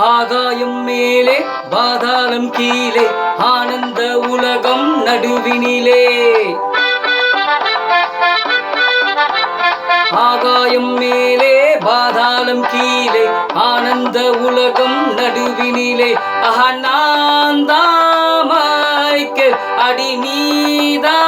ஆகாயம் மேலே பாதாளம் கீழே ஆனந்த உலகம் நடுவினிலே. ஆகாயம் மேலே பாதாளம் கீழே ஆனந்த உலகம் நடுவினிலே. அஹ நான் தாமைக்கு அடி நீதா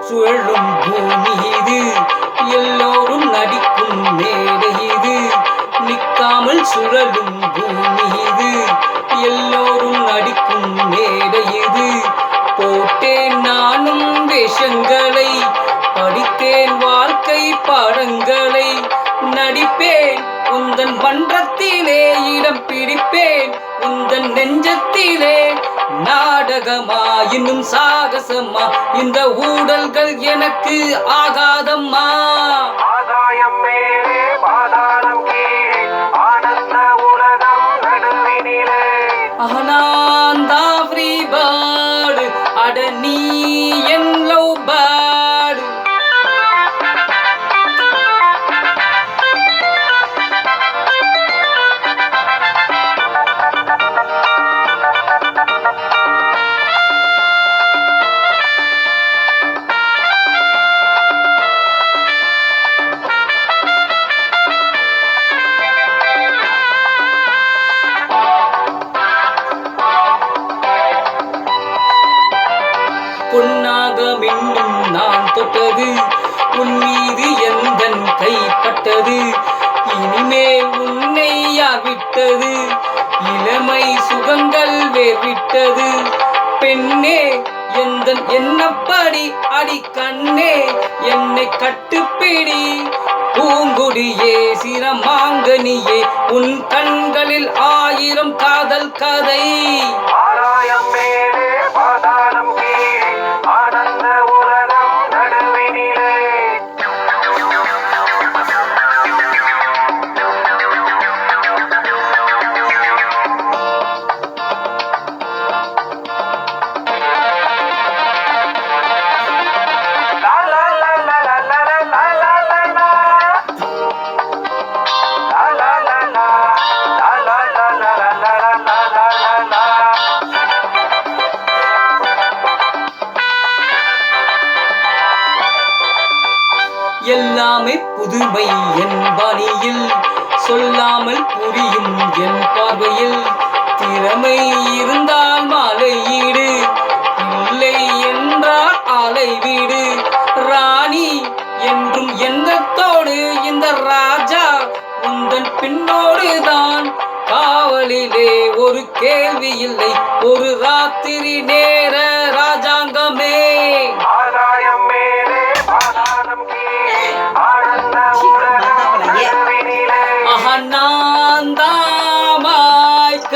சுழலும் பூமி இது. எல்லோரும் நடிக்கும் மேடை இது. நிற்காமல் சுழலும் பூமி இது. எல்லோரும் நடிக்கும் மேடை இது. போட்டேன் நானும் வேஷங்களை படித்தேன் வாழ்க்கை பாடங்களை. நடிப்பேன் உந்தன் மன்றத்திலே இடம் பிடிப்பேன். உந்தன் நெஞ்சத்திலே நாடகமா இன்னும் சாகசமா? இந்த ஊடல்கள் எனக்கு ஆகாதம்மா. ஆகாயம் மேலே பாதாளம் கீழே தொட்டது உன் மீது எந்தன் கைப்பட்டது இனிமேல் உன்னை யார் விட்டது? இளமை சுகங்கள் வேர்விட்டது பெண்ணே எந்த என்னப்படி அடி கண்ணே? என்னை கட்டுப்பிடி. பூங்குடியே சிரமாங்கனியே உன் கண்களில் ஆயிரம் காதல் கதை. எல்லாமே புதுமை என் பாணியில். சொல்லாமல் புரியும் என் பார்வையில். திறமை இருந்தால் மாலை ஈடு இல்லை என்றால் ஆலை வீடு ராணி என்றும் எண்ணத்தோடு இந்த ராஜா உந்தன் பின்னோடு தான் காவலிலே ஒரு கேள்வி இல்லை ஒரு ராத்திரி நேரம்